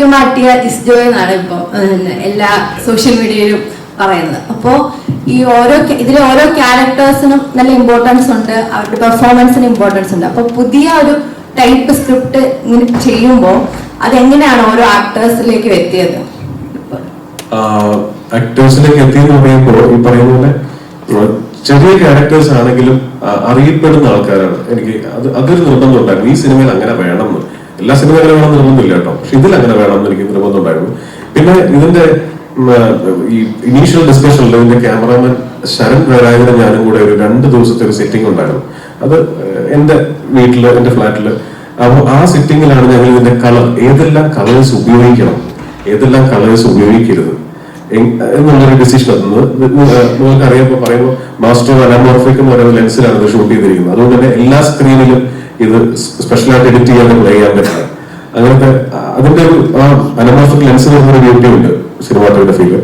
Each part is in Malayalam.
മാറ്റിയ ഇസ്ജോ എന്നാണ് ഇപ്പൊ എല്ലാ സോഷ്യൽ മീഡിയയിലും പറയുന്നത്. അപ്പോ ഈ ഓരോ ഇതിലെ ഓരോ ക്യാരക്ടേഴ്സിനും നല്ല ഇമ്പോർട്ടൻസ് ഉണ്ട് അവരുടെ പെർഫോമൻസിന് ഇമ്പോർട്ടൻസ് ഉണ്ട്. അപ്പൊ പുതിയ ഒരു ടൈപ്പ് സ്ക്രിപ്റ്റ് ഇങ്ങനെ ചെയ്യുമ്പോൾ അതെങ്ങനെയാണ് ഓരോ ആക്ടേഴ്സിലേക്ക് എത്തിയത്? ആക്ടേഴ്സിലേക്ക് എത്തിയെന്ന് പറയുമ്പോൾ ഈ പറയുന്ന പോലെ ചെറിയ ക്യാരക്ടേഴ്സ് ആണെങ്കിലും അറിയപ്പെടുന്ന ആൾക്കാരാണ്. എനിക്ക് അത് അതൊരു നിർബന്ധം ഉണ്ടായിരുന്നു. ഈ സിനിമയിൽ അങ്ങനെ വേണമെന്ന് എല്ലാ സിനിമ അങ്ങനെ വേണം നിർബന്ധമില്ല കേട്ടോ. പക്ഷെ ഇതിൽ അങ്ങനെ വേണമെന്ന് എനിക്ക് നിർബന്ധം ഉണ്ടായിരുന്നു പിന്നെ ഇതിന്റെ ഈ ഇനീഷ്യൽ ഡിസ്കഷനിൽ ഇതിന്റെ ക്യാമറാമാൻ ശരൺ നാരായണൻ ഞാനും കൂടെ ഒരു രണ്ട് ദിവസത്തെ ഒരു സെറ്റിംഗ് ഉണ്ടായിരുന്നു. അത് എന്റെ വീട്ടിൽ എന്റെ ഫ്ലാറ്റിൽ അപ്പോൾ ആ സെറ്റിംഗിലാണ് ഞങ്ങൾ ഇതിന്റെ കളർ ഏതെല്ലാം കളേഴ്സ് ഉപയോഗിക്കണം ഏതെല്ലാം കളേഴ്സ് ഉപയോഗിക്കരുത്. എന്നുള്ളൊരു ഡിസിഷൻ നിങ്ങൾക്ക് അറിയാമോ പറയുമ്പോൾ മാസ്റ്റർ അനാമോർഫിക് എന്ന് പറയുന്ന ലെൻസിലാണ് ഇത് ഷൂട്ട് ചെയ്തിരിക്കുന്നത്. അതുകൊണ്ട് തന്നെ എല്ലാ സ്ക്രീനിലും ഇത് സ്പെഷ്യലായിട്ട് എഡിറ്റ് ചെയ്യാൻ പ്ലേ ചെയ്യാൻ പറ്റില്ല അങ്ങനത്തെ അതിന്റെ ഒരു അനമോർഫിക് ലെൻസ് എന്നൊരു ബ്യൂട്ടി ഉണ്ട് സിനിമാറ്റോഗ്രഫിയിൽ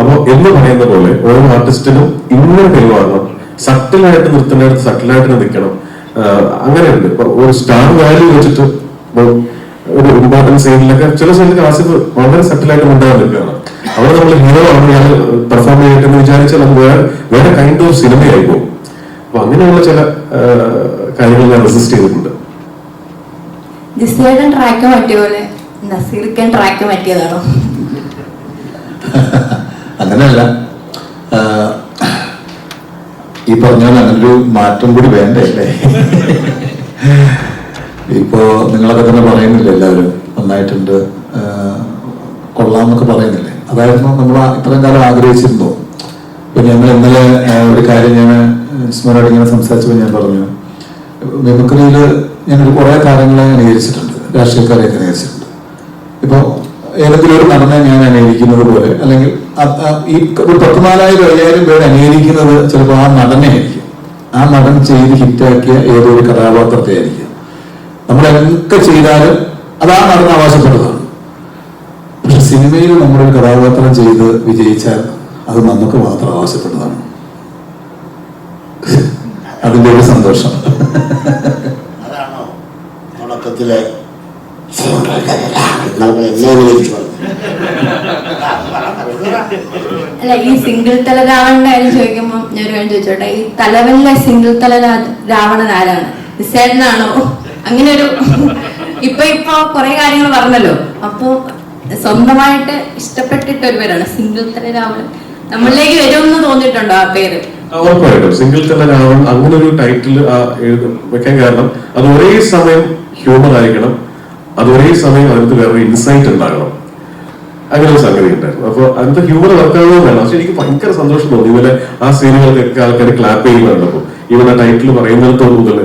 അപ്പോൾ എന്ന് പറയുന്ന പോലെ ഓരോ ആർട്ടിസ്റ്റിനും ഇങ്ങനെ പെരുമാറണം. സട്ടിലായിട്ട് നിർത്തേണ്ടടുത്ത് സട്ടിലായിട്ട് നിൽക്കണം. അങ്ങനെയുണ്ട്. ഒരു സ്റ്റാർ വാല്യൂ വെച്ചിട്ട് ഒരു ഇമ്പോർട്ടൻസ് സീനിലൊക്കെ ചില സീനിലൊക്കെ ആസിഫ് വളരെ സട്ടിലായിട്ട് മുണ്ടാകാൻ നിൽക്കുകയാണ്. അവിടെ നമ്മൾ ഹീറോ ആണ് ഞാൻ പെർഫോം ചെയ്യട്ടെ എന്ന് വിചാരിച്ചാൽ നമുക്ക് വേറെ വേറെ കൈൻഡ് ഓഫ് സിനിമയായി പോകും. അപ്പൊ അങ്ങനെയുള്ള ചില ആ, കാര്യങ്ങൾ ഞാൻ റെസിസ്റ്റ് ചെയ്തിട്ടുണ്ട്. ജിസ്ലേട്ടൻ ട്രാക്ക് പോലെ അങ്ങനെയല്ല ഈ പറഞ്ഞ അങ്ങനൊരു മാറ്റം കൂടി വേണ്ടേ അല്ലേ? ഇപ്പോ നിങ്ങളൊക്കെ തന്നെ പറയുന്നില്ല എല്ലാവരും? നന്നായിട്ടുണ്ട്. ആഹ് കൊള്ളാം എന്നൊക്കെ പറയുന്നില്ലേ? അതായിരുന്നു നമ്മൾ ഇത്രയും കാലം ആഗ്രഹിച്ചിരുന്നു ഇപ്പൊ ഞങ്ങൾ ഇന്നലെ ഒരു കാര്യം ഞാൻ സ്മരോട് ഇങ്ങനെ സംസാരിച്ചപ്പോൾ ഞാൻ പറഞ്ഞു. മിമിക്രിയിൽ ഞാനൊരു കുറേ കാര്യങ്ങളെ അനുകരിച്ചിട്ടുണ്ട് രാഷ്ട്രീയക്കാരെയൊക്കെ അനുകരിച്ചിട്ടുണ്ട് ഇപ്പൊ ഏതെങ്കിലും ഒരു നടനെ ഞാൻ അനുകരിക്കുന്നത് പോലെ അല്ലെങ്കിൽ ഈ ഒരു പത്തുനാലായിരം അയ്യായിരം പേര് അനുകരിക്കുന്നത് ചിലപ്പോൾ ആ നടനെ ആയിരിക്കും. ആ നടൻ ചെയ്ത് ഹിറ്റാക്കിയ ഏതോ ഒരു കഥാപാത്രത്തെ ആയിരിക്കും നമ്മൾ എന്തൊക്കെ ചെയ്താലും അത് ആ നടൻ ആവാസപ്പെട്ടതാണ് പക്ഷെ സിനിമയിൽ നമ്മളൊരു കഥാപാത്രം ചെയ്ത് വിജയിച്ചാൽ അത് നമുക്ക് മാത്രം അവകാശപ്പെട്ടതാണ് അതിന്റെ ഒരു സന്തോഷം. അതാണോ തുടക്കത്തിലെ അല്ല ഈ സിംഗിൾ തല രാവണന്റെ കാര്യം ചോദിക്കുമ്പോൾ ഞാൻ ഒരു കാര്യം ചോദിച്ചോട്ടെ? ഈ തലവനിലെ സിംഗിൾ തല രാവണൻ ആരാണ്? നിസ്സേനാണോ അങ്ങനെ ഒരു ഇപ്പൊ ഇപ്പൊ കുറെ കാര്യങ്ങൾ പറഞ്ഞല്ലോ. അപ്പൊ സ്വന്തമായിട്ട് ഇഷ്ടപ്പെട്ടിട്ട് ഒരു പേരാണ് സിംഗിൾ തല രാവണൻ. നമ്മളിലേക്ക് വരുമെന്ന് തോന്നിയിട്ടുണ്ടോ ആ പേര്? ഉറപ്പായിട്ടും. സിംഗിൾ തന്നെ ആവണം അങ്ങനെ ഒരു ടൈറ്റിൽ വെക്കാൻ കാരണം അത് ഒരേ സമയം ഹ്യൂമർ ആയിരിക്കണം. അത് ഒരേ സമയം അതിനകത്ത് വേറെ ഇൻസൈറ്റ് ഉണ്ടാകണം. അങ്ങനെ ഒരു സംഗതി ഉണ്ടായിരുന്നു. അപ്പൊ അതിന്റെ ഹ്യൂമർ വർക്കാവുന്നത് വേണം. പക്ഷെ എനിക്ക് ഭയങ്കര സന്തോഷം തോന്നി. ഇവരെ ആ സീനുകൾക്കൊക്കെ ആൾക്കാർ ക്ലാപ്പ് ചെയ്യുന്നുണ്ടപ്പോ ഇവൻ ആ ടൈറ്റിൽ പറയുന്നിടത്തോട് മുതൽ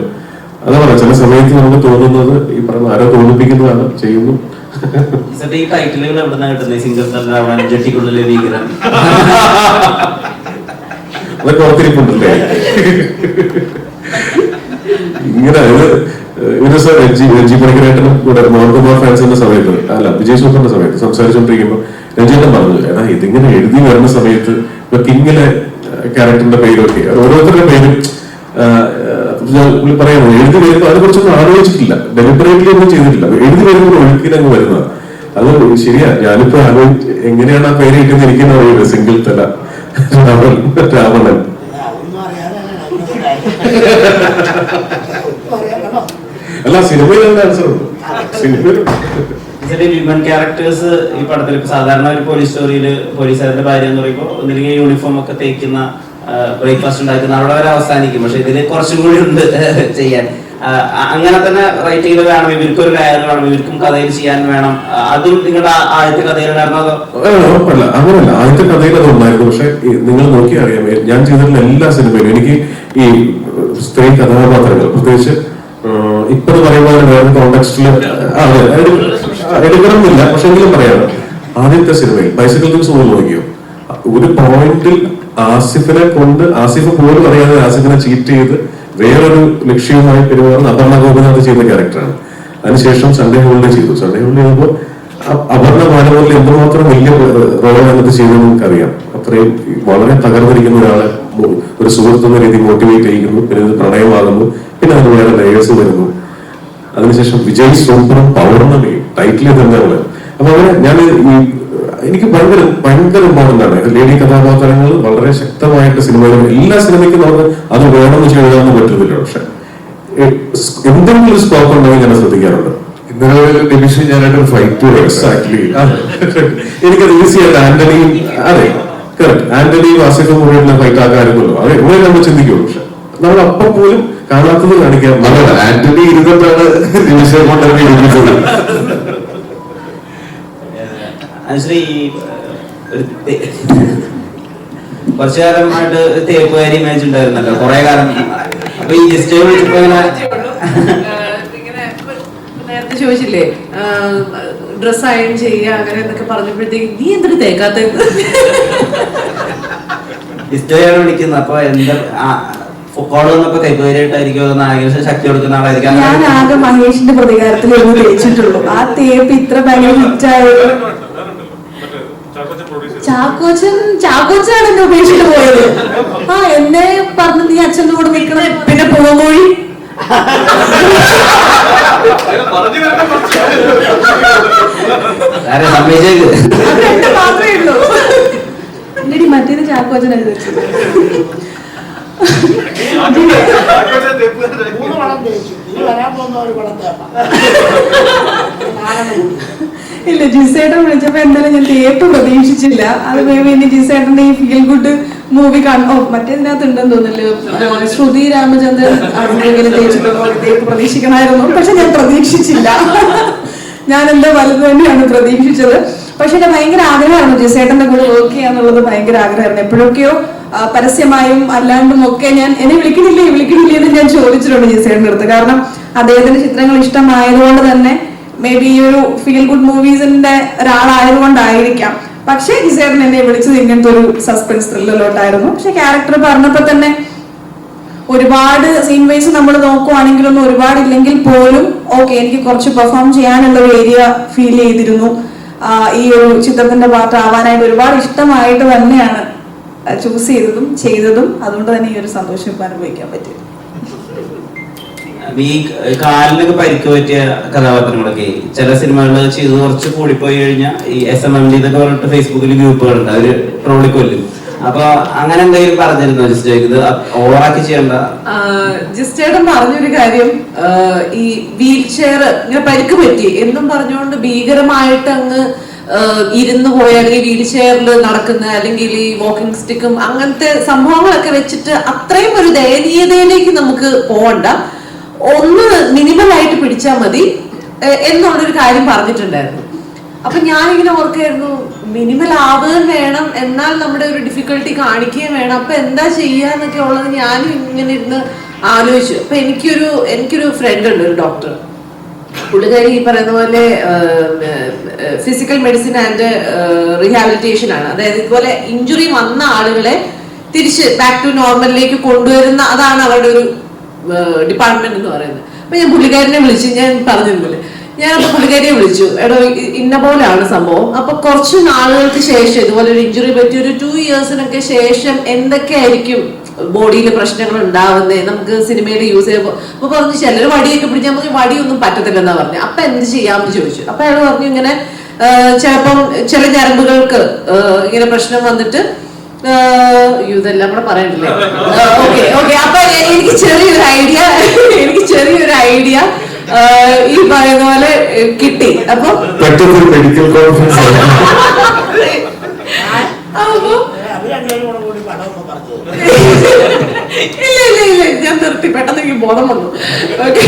അതാ പറയാം ചില സമയത്ത് നമുക്ക് തോന്നുന്നത് ഈ പറയുന്ന ആരോ തോന്നിപ്പിക്കുന്നതാണ് ചെയ്യുന്നു. ഈ ടൈറ്റിലുകൾ എവിടെ നിന്നാണ് കിട്ടുന്നത്? സിംഗിൾ ജെട്ടിക്കുള്ളിലെ ജട്ടിക്കുള്ളിലെ ഭീകരൻ അതൊക്കെ ഓർത്തിരിപ്പുണ്ടല്ലേ ഇങ്ങനെ ഒരു ദിവസം രഞ്ജി രഞ്ജി പണിക്കരായിട്ടും കൂടെ മോഹൻകുമാർ ഫാൻസിന്റെ സമയത്ത് അല്ല വിജയ് സൂപ്പറിന്റെ സമയത്ത് സംസാരിച്ചുകൊണ്ടിരിക്കുമ്പോൾ രഞ്ജിട്ടൻ പറഞ്ഞു അതാ ഇതിങ്ങനെ എഴുതി വരുന്ന സമയത്ത് ഇപ്പൊ കിങ്ങിലെ ക്യാരക്ടറിന്റെ പേരൊക്കെ ഓരോരുത്തരുടെ പേരും ആ, ആ, ഞാൻ പുള്ളി പറയുന്നു എഴുതി വരുമ്പോൾ അതിനെ കുറിച്ചൊന്നും ആലോചിച്ചിട്ടില്ല ഡെലിബറേറ്റ്ലി ഒന്നും ചെയ്തിട്ടില്ല എഴുതി വരുമ്പോൾ ഒഴുക്കിനങ്ങ് വരുന്നത്. അത് ശരിയാ ഞാനിപ്പോ ആലോചിച്ച് എങ്ങനെയാണ് ആ പേര് കിട്ടുന്നത് എനിക്കെന്ന് അറിയില്ല സിംഗിൾ തല. രാവണൻ അല്ല സിനിമയിൽ ക്യാരക്ടേഴ്സ് ഈ പടത്തിൽ സാധാരണ ഒരു പോലീസ് സ്റ്റോറിയിൽ പോലീസുകാരുടെ ഭാര്യ എന്ന് പറയുമ്പോൾ ഒന്നില്ലെങ്കിൽ യൂണിഫോം ഒക്കെ തേക്കുന്ന ബ്രേക്ക്ഫാസ്റ്റ് ഉണ്ടാക്കുന്ന അവിടെ അവർ അവസാനിക്കും. പക്ഷെ ഇതിൽ കുറച്ചും കൂടി ഉണ്ട് ചെയ്യാൻ. അങ്ങനെ തന്നെ റൈറ്റിംഗിൽ വേണം ഇവർക്ക് ഒരു ഡയറി വേണം ഇവർക്കും കഥയിൽ ചെയ്യാൻ വേണം. അതും നിങ്ങളുടെ ആദ്യത്തെ കഥയിൽ അങ്ങനല്ല. ആദ്യത്തെ കഥയിൽ അത് ഉണ്ടായിരുന്നു. പക്ഷെ നിങ്ങൾ നോക്കി അറിയാം ഞാൻ ചെയ്തിട്ടുള്ള എല്ലാ സിനിമയിലും എനിക്ക് ഈ സ്ത്രീ കഥാപാത്രങ്ങൾ പ്രത്യേകിച്ച് ഇപ്പൊ പറയുമ്പോൾ വേറെ കോണ്ടെക്സ്റ്റിൽ എടുക്കണമെന്നില്ല. പക്ഷെ എങ്കിലും പറയാണ് ആദ്യത്തെ സിനിമയിൽ ബൈസിക്കിൾ ദിവസം ഒന്ന് നോക്കിയോ? ഒരു പോയിന്റിൽ ആസിഫിനെ കൊണ്ട് ആസിഫ് പോലും അറിയാതെ ആസിഫിനെ ചീറ്റ് ചെയ്ത് വേറൊരു ലക്ഷ്യവുമായി പെരുമാറുന്ന അപർണ ഗോപിനാഥ് ചെയ്ത ക്യാരക്ടറാണ്. അതിനുശേഷം സൺഡേ ഹോളിഡേ ചെയ്തു. സൺഡേ ഹോളിഡേ ചെയ്യുമ്പോൾ അപർണ ബാലമുരളി എന്തുമാത്രം വലിയ റോളാണ് അതിനകത്ത് ചെയ്തതെന്ന് നമുക്കറിയാം അത്രയും വളരെ തകർന്നിരിക്കുന്ന ഒരാളെ ഒരു സുഹൃത്ത് എന്ന രീതി മോട്ടിവേറ്റ് ചെയ്യിക്കുന്നു. പിന്നെ ഇത് പ്രണയമാകുന്നു. പിന്നെ അതിന് വേറെ ലേയേഴ്സ് വരുന്നു. അതിനുശേഷം വിജയ് സൂപ്പറും പൗർണമിയും ടൈറ്റിൽ തന്നെയാണ് അപ്പൊ അങ്ങനെ ഞാൻ ഈ എനിക്ക് ഭയങ്കര ഭയങ്കര ഇമ്പോർട്ടന്റ് ആണ് ലേഡി കഥാപാത്രങ്ങൾ വളരെ ശക്തമായിട്ട് സിനിമകൾ എല്ലാ സിനിമയ്ക്കും നമുക്ക് അത് വേണമെന്ന് വെച്ച് പറ്റത്തില്ല പക്ഷെ. എന്തെങ്കിലും സ്കോപ്പ് ഉണ്ടെങ്കിൽ ഞാൻ ശ്രദ്ധിക്കാറുണ്ട്. ഇന്നലെ ഒരു നിമിഷം ഞാനായിട്ട് ഫൈറ്റ് എക്സാക്ട്ലി എനിക്കത് ഈസി ആയിട്ട് ആന്റണിയും അതെ കറക്റ്റ് ആന്റണിയും ആസിഫും കൂടെ ഫൈറ്റ് ആക്കാറുണ്ടല്ലോ അത് ഇവിടെ നമ്മൾ ചിന്തിക്കുള്ളൂ പക്ഷെ നമ്മൾ അപ്പം പോലും കാണാത്തത് കാണിക്കാൻ ആന്റണി ഇരുന്നിട്ടാണ് നിമിഷം ഇരിക്കുന്നത്. അനുശ്രീ കുറച്ചു കാലമായിട്ട് ഒരു തേപ്പുകാരി ഇമേജ് ഉണ്ടായിരുന്നല്ലോ കുറെ കാലം. അപ്പൊ ഈ ജസ്റ്റ് വിളിച്ചപ്പോ നേരത്തെ ചോദിച്ചില്ലേ ഡ്രസ് അയൺ ചെയ്യുക അങ്ങനെ എന്നൊക്കെ പറഞ്ഞപ്പോഴത്തേക്ക് നീ എന്തിനു തേക്കാത്ത ഹിസ്റ്ററിയാണ് വിളിക്കുന്നത്. അപ്പൊ എന്താ കോൾ വന്നപ്പോ തേപ്പുകാരിയായിട്ടായിരിക്കും അത് നായകന് ശക്തി കൊടുക്കുന്ന ആളായിരിക്കും ഞാൻ ആകെ മഹേഷിന്റെ പ്രതികാരത്തിൽ ഒന്ന് തേച്ചിട്ടുള്ളൂ. ആ തേപ്പ് ഇത്ര ഭയങ്കര ഹിറ്റായത് ചാക്കോച്ചൻ ചാക്കോച്ചാണ് എന്നെ ഉപേക്ഷിച്ചിട്ട് പോയത്. ആ എന്നെ പറഞ്ഞു നീ അച്ഛന്റെ കൂടെ നിൽക്കണേ. പിന്നെ എന്റെ മാത്രമേ ഉള്ളൂ. എന്റെ മറ്റേത് ചാക്കോച്ചനായിരുന്നു വെച്ചത്. ഇല്ല ജിസേട്ടൻ വിളിച്ചപ്പോ എന്തായാലും ഞാൻ തേപ്പ് പ്രതീക്ഷിച്ചില്ല. അത് മേബി ജിസേട്ടന്റെ ഈ ഫീൽ ഗുഡ് മൂവി കാണോ മറ്റേതിനകത്ത് ഉണ്ടെന്ന് തോന്നുന്നല്ലോ? ശ്രുതി രാമചന്ദ്രൻ തേച്ചിട്ടുണ്ടോ തേപ്പ് പ്രതീക്ഷിക്കണമായിരുന്നു. പക്ഷെ ഞാൻ പ്രതീക്ഷിച്ചില്ല. ഞാൻ എന്താ വലുത് തന്നെയാണ് പ്രതീക്ഷിച്ചത്. പക്ഷെ എന്റെ ഭയങ്കര ആഗ്രഹമാണ് ജിസേട്ടന്റെ കൂടെ വർക്ക് ചെയ്യാന്നുള്ളത് ഭയങ്കര ആഗ്രഹമായിരുന്നു. എപ്പോഴൊക്കെയോ പരസ്യമായും അല്ലാണ്ടും ഒക്കെ ഞാൻ എന്നെ വിളിക്കുന്നില്ലേ വിളിക്കണില്ലേ? എന്ന് ഞാൻ ചോദിച്ചിട്ടുണ്ട് ജിസേടിന്റെ അടുത്ത്. കാരണം അദ്ദേഹത്തിന്റെ ചിത്രങ്ങൾ ഇഷ്ടമായതുകൊണ്ട് തന്നെ മേ ബി ഈ ഒരു ഫീൽ ഗുഡ് മൂവീസിന്റെ ഒരാളായതുകൊണ്ടായിരിക്കാം. പക്ഷേ ജിസേട്ടൻ എന്നെ വിളിച്ചത് ഇങ്ങനത്തെ ഒരു സസ്പെൻസ് ത്രില്ലറിലോട്ടായിരുന്നു പക്ഷെ ക്യാരക്ടർ പറഞ്ഞപ്പോ തന്നെ ഒരുപാട് സീൻ വൈസ് നമ്മൾ നോക്കുവാണെങ്കിലൊന്നും ഒരുപാട് ഇല്ലെങ്കിൽ പോലും ഓക്കെ എനിക്ക് കുറച്ച് പെർഫോം ചെയ്യാനുള്ള ഒരു ഏരിയ ഫീൽ ചെയ്തിരുന്നു. ഈ ഒരു ചിത്രത്തിന്റെ പാർട്ട് ആവാനായിട്ട് ഒരുപാട് ഇഷ്ടമായിട്ട് തന്നെയാണ് ചൂസ് ചെയ്തതും ചെയ്തതും. അതുകൊണ്ട് തന്നെ ഈ ഒരു സന്തോഷം ഇപ്പം അനുഭവിക്കാൻ പറ്റി ഈ കാലിനൊക്കെ പരിക്ക് പറ്റിയ കഥാപാത്രങ്ങളൊക്കെ ചില സിനിമകളിൽ ചെയ്ത് കുറച്ച് കൂടിപ്പോയി കഴിഞ്ഞാൽ ഈ എസ് എം എം ഡി എന്നൊക്കെ പറഞ്ഞിട്ട് ഫേസ്ബുക്കിൽ ഗ്രൂപ്പുകളുണ്ട് അവർ ട്രോളി കൊല്ലും. അപ്പൊ അങ്ങനെ എന്തെങ്കിലും പറഞ്ഞിരുന്നോ ജസ്റ്റ് ഇത് ഓവറാക്കി ചെയ്യണ്ട. ജിസ്റ്റേട്ടൻ പറഞ്ഞൊരു കാര്യം ഈ വീൽ ചെയർ ഇങ്ങനെ പരിക്ക് പറ്റി. എന്നും പറഞ്ഞുകൊണ്ട് ഭീകരമായിട്ട് അങ്ങ് ഇരുന്ന് പോയ. അല്ലെങ്കിൽ വീൽ ചെയറിൽ നടക്കുന്ന അല്ലെങ്കിൽ ഈ വാക്കിംഗ് സ്റ്റിക്കും അങ്ങനത്തെ സംഭവങ്ങളൊക്കെ വെച്ചിട്ട് അത്രയും ഒരു ദയനീയതയിലേക്ക് നമുക്ക് പോകണ്ട ഒന്ന് മിനിമം ആയിട്ട് പിടിച്ചാൽ മതി. എന്നുള്ളൊരു കാര്യം പറഞ്ഞിട്ടുണ്ടായിരുന്നു. അപ്പൊ ഞാനിങ്ങനെ ഓർക്കായിരുന്നു മിനിമൽ ആവുകയും വേണം എന്നാൽ നമ്മുടെ ഒരു ഡിഫിക്കൽട്ടി കാണിക്കുകയും വേണം. അപ്പൊ എന്താ ചെയ്യാന്നൊക്കെ ഉള്ളത് ഞാനും ഇങ്ങനെ ഇരുന്ന് ആലോചിച്ചു. അപ്പൊ എനിക്കൊരു എനിക്കൊരു ഫ്രണ്ട് ഉണ്ട് ഒരു ഡോക്ടർ പുള്ളിക്കാരി ഈ പറയുന്ന പോലെ ഫിസിക്കൽ മെഡിസിൻ ആൻഡ് റീഹാബിലിറ്റേഷൻ ആണ്. അതായത് ഇതുപോലെ ഇഞ്ചുറി വന്ന ആളുകളെ തിരിച്ച് ബാക്ക് ടു നോർമലിലേക്ക് കൊണ്ടുവരുന്ന അതാണ് അവരുടെ ഒരു ഡിപ്പാർട്ട്മെന്റ് എന്ന് പറയുന്നത്. അപ്പൊ ഞാൻ പുള്ളിക്കാരനെ വിളിച്ച് ഞാൻ പറഞ്ഞിരുന്നില്ലേ? ഞാൻ പുള്ളിക്കാരിയെ വിളിച്ചു. എടോ ഇന്ന പോലെയാണ് സംഭവം. അപ്പൊ കുറച്ച് നാളുകൾക്ക് ശേഷം ഇതുപോലെ ഒരു ഇഞ്ചുറി പറ്റി ഒരു ടു ഇയേഴ്സിനൊക്കെ ശേഷം എന്തൊക്കെയായിരിക്കും ബോഡിയിൽ പ്രശ്നങ്ങൾ ഉണ്ടാവുന്നത് നമുക്ക് സിനിമയിൽ യൂസ് ചെയ്യുമ്പോൾ അപ്പൊ പറഞ്ഞു ചിലർ വടിയൊക്കെ പിടിച്ച്. നമുക്ക് വടിയൊന്നും പറ്റത്തില്ലെന്നാ പറഞ്ഞു. അപ്പൊ എന്ത് ചെയ്യാമെന്ന് ചോദിച്ചു. അപ്പൊ അയാൾ പറഞ്ഞു ഇങ്ങനെ ചിലപ്പം ചില ഞരമ്പുകൾക്ക് ഇങ്ങനെ പ്രശ്നം വന്നിട്ട് ഇതെല്ലാം കൂടെ പറയണ്ടല്ലേ? ഓക്കെ ഓക്കെ അപ്പൊ എനിക്ക് ചെറിയൊരു ഐഡിയ എനിക്ക് ചെറിയൊരു ഐഡിയ ഈ പറയുന്ന പോലെ കിട്ടി. അപ്പൊ? മെഡിക്കൽ കോൺഫറൻസ് അപ്പൊ? ഇല്ല ഇല്ല ഇല്ല ഞാൻ നിർത്തി പെട്ടെന്ന് എനിക്ക് ബോധം വന്നു. ഓക്കെ.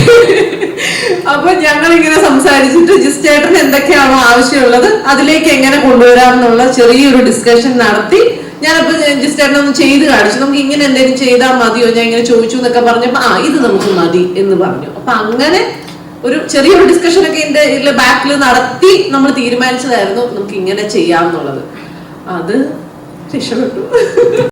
അപ്പൊ ഞങ്ങൾ ഇങ്ങനെ സംസാരിച്ചിട്ട് ജിസ് ചേട്ടന് എന്തൊക്കെയാണോ ആവശ്യമുള്ളത് അതിലേക്ക് എങ്ങനെ കൊണ്ടുവരാം എന്നുള്ള ചെറിയൊരു ഡിസ്കഷൻ നടത്തി ഞാനപ്പോ ജസ്റ്റ് ഒന്ന് ചെയ്ത് കാണിച്ചു. നമുക്ക് ഇങ്ങനെ എന്തെങ്കിലും ചെയ്താൽ മതിയോ? ഞാൻ ഇങ്ങനെ ചോദിച്ചു എന്നൊക്കെ പറഞ്ഞപ്പോ ആ ഇത് നമുക്ക് മതി എന്ന് പറഞ്ഞു. അപ്പൊ അങ്ങനെ ഒരു ചെറിയൊരു ഡിസ്കഷൻ ഒക്കെ ഇതിലെ ബാക്കിൽ നടത്തി നമ്മൾ തീരുമാനിച്ചതായിരുന്നു നമുക്ക് ഇങ്ങനെ ചെയ്യാം എന്നുള്ളത്. അത് രക്ഷപ്പെട്ടു.